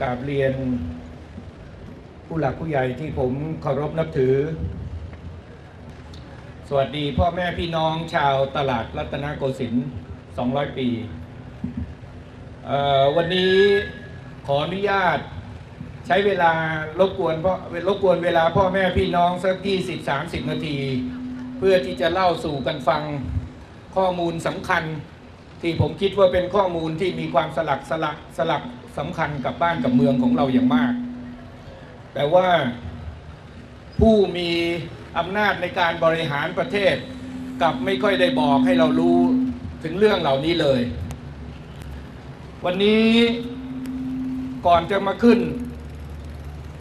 กราบเรียนผู้หลักผู้ใหญ่ที่ผมเคารพนับถือ สวัสดีพ่อแม่พี่น้องชาวตลาดรัตนโกสินทร์ 200 ปี วันนี้ขออนุญาตใช้เวลารบกวนพ่อรบกวนเวลาพ่อแม่พี่น้องสัก20-30นาที เพื่อที่จะเล่าสู่กันฟังข้อมูลสำคัญ ที่ผมคิดว่าเป็นข้อมูลที่มีความสลักสลักสลัก สำคัญกับบ้านกับเมืองของเราอย่างมาก แต่ว่าผู้มีอำนาจในการบริหารประเทศกลับไม่ค่อยได้บอกให้เรารู้ถึงเรื่องเหล่านี้เลย วันนี้ก่อนจะมาขึ้น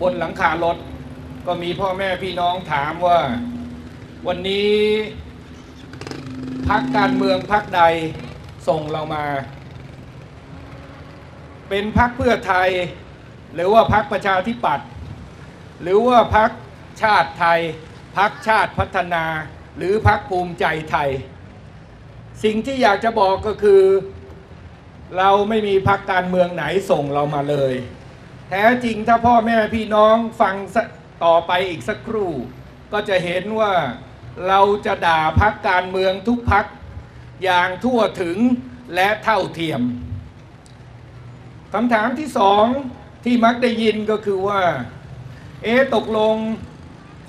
บนหลังคารถ ก็มีพ่อแม่พี่น้องถามว่า วันนี้พักการเมืองพักใดส่งเรามา เป็นพักเพื่อไทย หรือว่าพักประชาธิปัตย์หรือว่าพักชาติไทย พักชาติพัฒนา หรือพักภูมิใจไทย สิ่งที่อยากจะบอกก็คือ เราไม่มีพักการเมืองไหนส่งเรามาเลย แท้จริงถ้าพ่อแม่พี่น้องฟังต่อไปอีกสักครู่ ก็จะเห็นว่าเราจะด่าพักการเมืองทุกพักอย่างทั่วถึงและเท่าเทียม คำถามที่สองที่มักได้ยินก็คือว่า เอ๊ตกลง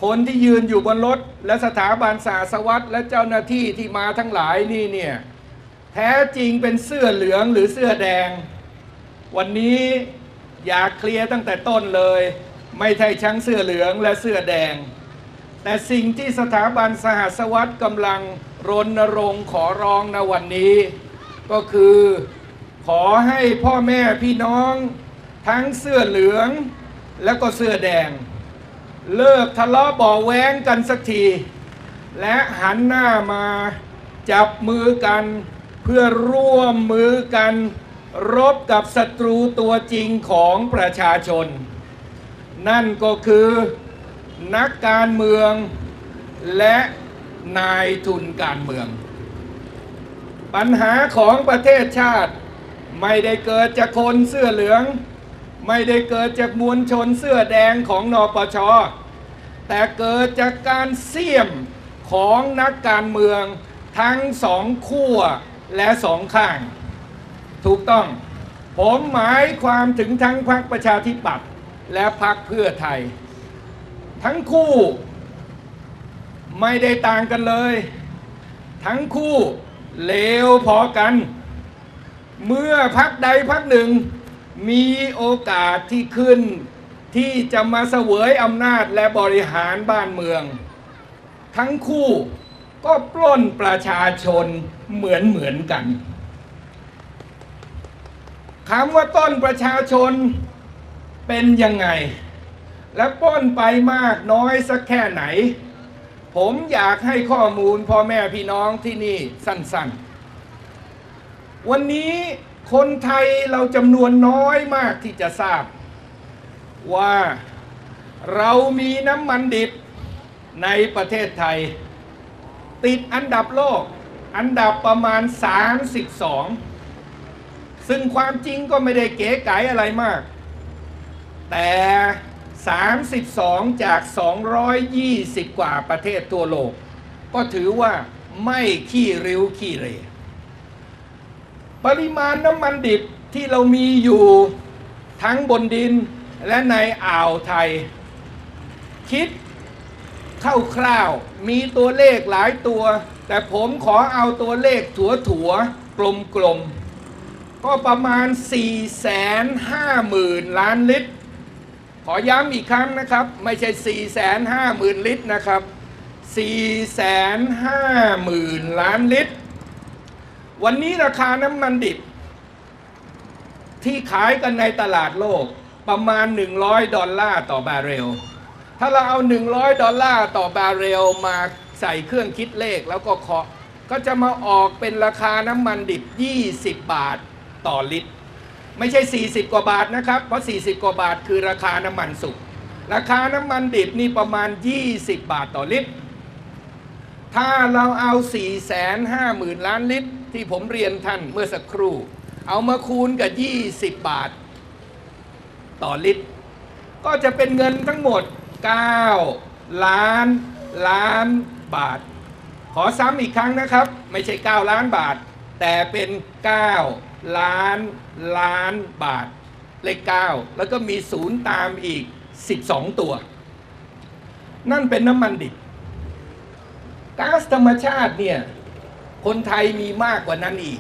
คนที่ยืนอยู่บนรถ และสถาบันสาสวัสดและเจ้าหน้าที่ที่มาทั้งหลายนี่เนี่ย แท้จริงเป็นเสื้อเหลืองหรือเสื้อแดง วันนี้อยากเคลียร์ตั้งแต่ต้นเลย ไม่ใช่ชั้งเสื้อเหลืองและเสื้อแดง แต่สิ่งที่สถาบันสหสวัสด์กำลังรณรงค์ขอร้องในวันนี้ ก็คือ ขอให้พ่อแม่พี่น้องทั้งเสื้อเหลืองและก็เสื้อแดง เลิกทะเลาะบ่อแว้งกันสักที และหันหน้ามาจับมือกัน เพื่อร่วมมือกัน รบกับศัตรูตัวจริงของประชาชน นั่นก็คือนักการเมืองและนายทุนการเมือง ปัญหาของประเทศชาติ ไม่ได้เกิดจากคนเสื้อเหลือง ไม่ได้เกิดจากมวลชนเสื้อแดงของนปช แต่เกิดจากการเสี่ยมของนักการเมืองทั้งสองขั้วและสองข้าง ถูกต้อง ผมหมายความถึงทั้งพรรคประชาธิปัตย์และพรรคเพื่อไทย ทั้งคู่ไม่ได้ต่างกันเลย ทั้งคู่เลวพอกัน เมื่อพักใดพักหนึ่งมีโอกาสที่ขึ้น ที่จะมาเสวยอำนาจและบริหารบ้านเมือง ทั้งคู่ก็ปล้นประชาชนเหมือนเหมือนกันคำว่าต้นประชาชนเป็นยังไง และปล้นไปมากน้อยสักแค่ไหน ผมอยากให้ข้อมูลพ่อแม่พี่น้องที่นี่สั้นๆ วันนี้คนไทยเราจำนวนน้อยมากที่จะทราบ ว่าเรามีน้ำมันดิบในประเทศไทย ติดอันดับโลก อันดับประมาณ 32 ซึ่งความจริงก็ไม่ได้เก๋ไก๋อะไรมาก แต่ 32 จาก 220 กว่าประเทศทั่วโลก ก็ถือว่าไม่ขี้ริ้วขี้เร ปริมาณน้ำมันดิบที่เรามีอยู่ทั้งบนดินและในอ่าวไทย คิดคร่าวๆมีตัวเลขหลายตัว แต่ผมขอเอาตัวเลขถัวถัวๆกลมๆ ก็ประมาณ 4 5 0 0 0 0 ล้านลิตร ขอย้ำอีกครั้งนะครับ ไม่ใช่ 4 5 0 0 0 0 ลิตรนะครับ 4 5 0 0 0 0 ล้านลิตร วันนี้ราคาน้ำมันดิบ ที่ขายกันในตลาดโลกประมาณ 100 ดอลลาร์ต่อบาร์เรล ถ้าเราเอา 100 ดอลลาร์ต่อบาร์เรลมาใส่เครื่องคิดเลขแล้วก็เคาะก็จะมาออกเป็นราคาน้ำมันดิบ 20 บาทต่อลิตร ไม่ใช่ 40 กว่าบาทนะครับ เพราะ 40 กว่าบาทคือราคาน้ำมันสุก ราคาน้ำมันดิบนี่ประมาณ 20 บาทต่อลิตร ถ้าเราเอา 4 5 0 0 0 0 ล้านลิตร ที่ผมเรียนท่านเมื่อสักครู่ เอามาคูณกับ 20 บาท ต่อลิตร ก็จะเป็นเงินทั้งหมด 9 ล้าน ล้านบาท ขอซ้ำอีกครั้งนะครับ ไม่ใช่ 9 ล้านบาท แต่เป็น 9 ล้าน ล้านบาท เลข 9 แล้วก็มีศูนย์ตามอีก 12 ตัว นั่นเป็นน้ำมันดิบก๊าซธรรมชาติเนี่ย คนไทยมีมากกว่านั้นอีก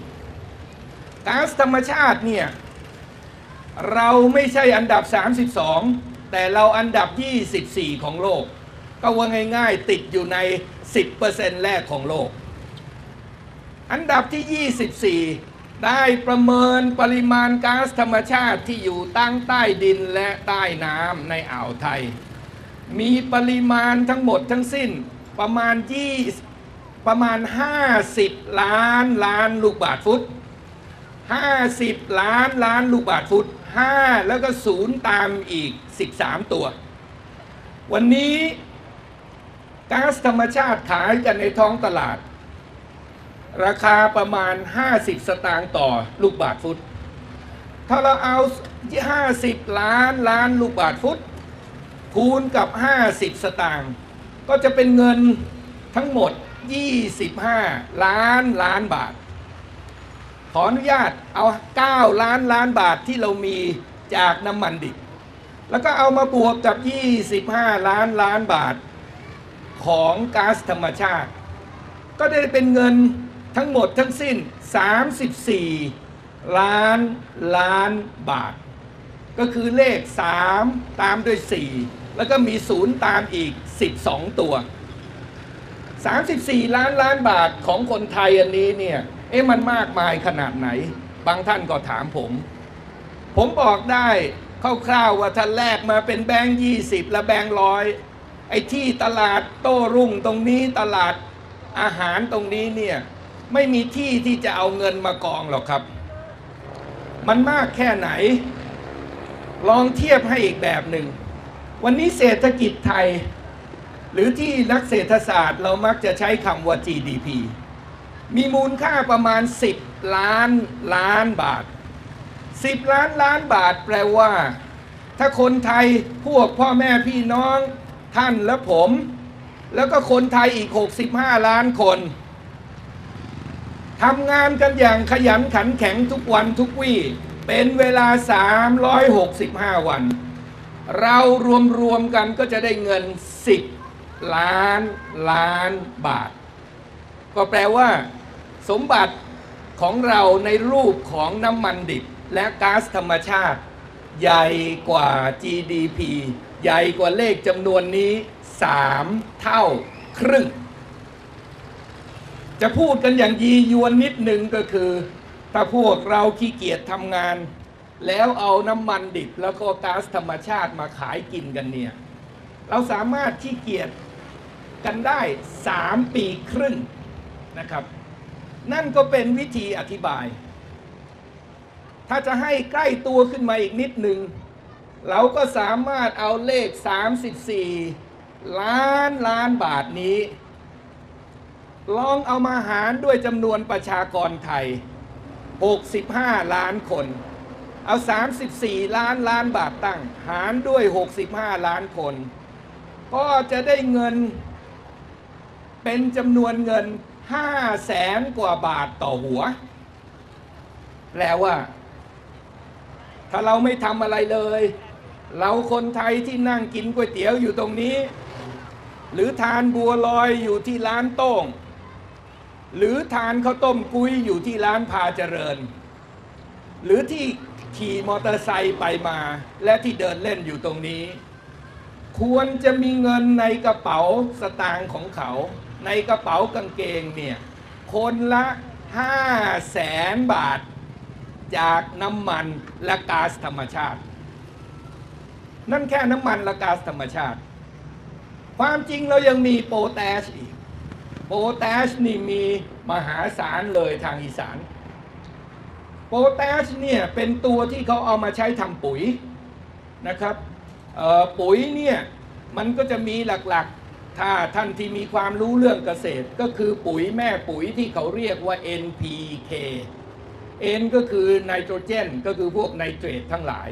ก๊าซธรรมชาติเนี่ยเราไม่ใช่อันดับ 32 แต่เราอันดับ 24 ของโลก ก็ว่าง่าย ๆ ติดอยู่ใน 10%แรกของโลก อันดับที่ 24 ได้ประเมินปริมาณก๊าซธรรมชาติที่อยู่ตั้งใต้ดินและใต้น้ำในอ่าวไทย มีปริมาณทั้งหมดทั้งสิ้นประมาณ 20 ประมาณ 50 ล้านล้านลูกบาทฟุต 50 ล้านล้านลูกบาทฟุต 5 แล้วก็ศูนย์ตามอีก 13 ตัว วันนี้ก๊าซธรรมชาติขายกันในท้องตลาด ราคาประมาณ 50 สตางค์ต่อลูกบาทฟุต ถ้าเราเอา 50 ล้านล้านลูกบาทฟุต คูณกับ 50 สตางค์ก็จะเป็นเงินทั้งหมด 25 ล้านล้านบาท ขออนุญาตเอา 9 ล้านล้านบาทที่เรามีจากน้ำมันดิบ แล้วก็เอามาบวกกับ 25 ล้านล้านบาท ของก๊าซธรรมชาติ ก็ได้เป็นเงินทั้งหมดทั้งสิ้น 34 ล้านล้านบาท ก็คือเลข 3 ตามด้วย 4 แล้วก็มี 0 ตามอีก 12 ตัว 34 ล้านล้านบาทของคนไทยอันนี้เนี่ย เอ๊ะมันมากมายขนาดไหน บางท่านก็ถามผม ผมบอกได้คร่าวๆว่าท่านแรกมาเป็นแบงค์20และแบงค์ร้อยไอ้ที่ตลาดโต้รุ่งตรงนี้ตลาดอาหารตรงนี้เนี่ยไม่มีที่ที่จะเอาเงินมากองหรอกครับ มันมากแค่ไหน ลองเทียบให้อีกแบบหนึ่ง วันนี้เศรษฐกิจไทย หรือที่นักเศรษฐศาสตร์เรามักจะใช้คำว่า GDP มีมูลค่าประมาณ 10 ล้านล้านบาท 10 ล้านล้านบาทแปลว่า ถ้าคนไทยพวกพ่อแม่พี่น้องท่านและผม แล้วก็คนไทยอีก 65 ล้านคนทำงานกันอย่างขยันขันแข็งทุกวันทุกวี่เป็นเวลา 365 วัน เรารวมรวมๆกันก็จะได้เงิน 10 ล้านล้านบาท ก็แปลว่า สมบัติของเราในรูปของน้ำมันดิบและก๊าซธรรมชาติ ใหญ่กว่า GDP ใหญ่กว่าเลขจำนวนนี้ 3 เท่าครึ่ง จะพูดกันอย่างยียวนนิดหนึ่งก็คือ ถ้าพวกเราขี้เกียจทำงาน แล้วเอาน้ำมันดิบแล้วก็ก๊าซธรรมชาติมาขายกินกันเนี่ย เราสามารถขี้เกียจ กันได้ 3 ปีครึ่งนะครับ นั่นก็เป็นวิธีอธิบาย ถ้าจะให้ใกล้ตัวขึ้นมาอีกนิดหนึ่ง เราก็สามารถเอาเลข 34 ล้านล้านบาทนี้ ลองเอามาหารด้วยจำนวนประชากรไทย 65 ล้านคน เอา 34 ล้านล้านบาทตั้ง หารด้วย 65 ล้านคนก็จะได้เงิน เป็นจำนวนเงิน5แสนกว่าบาทต่อหัว แปลว่า ถ้าเราไม่ทำอะไรเลย เราคนไทยที่นั่งกินก๋วยเตี๋ยวอยู่ตรงนี้ หรือทานบัวลอยอยู่ที่ร้านโต้ง หรือทานข้าวต้มกุ้ยอยู่ที่ร้านพาเจริญ หรือที่ขี่มอเตอร์ไซค์ไปมา และที่เดินเล่นอยู่ตรงนี้ ควรจะมีเงินในกระเป๋าสตางค์ของเขา ในกระเป๋ากางเกงเนี่ยคนละ5แสนบาทจากน้ำมันและก๊าซธรรมชาติ นั่นแค่น้ำมันและก๊าซธรรมชาติ ความจริงเรายังมีโปแทสอีก โปแทสนี่มีมหาศาลเลยทางอีสาน โปแทสเนี่ยเป็นตัวที่เขาเอามาใช้ทำปุ๋ยนะครับปุ๋ยเนี่ยมันก็จะมีหลักๆ ถ้าท่านที่มีความรู้เรื่องเกษตรก็คือปุ๋ยแม่ปุ๋ยที่เขาเรียกว่า NPK N ก็คือไนโตรเจน ก็คือพวกไนเตรตทั้งหลาย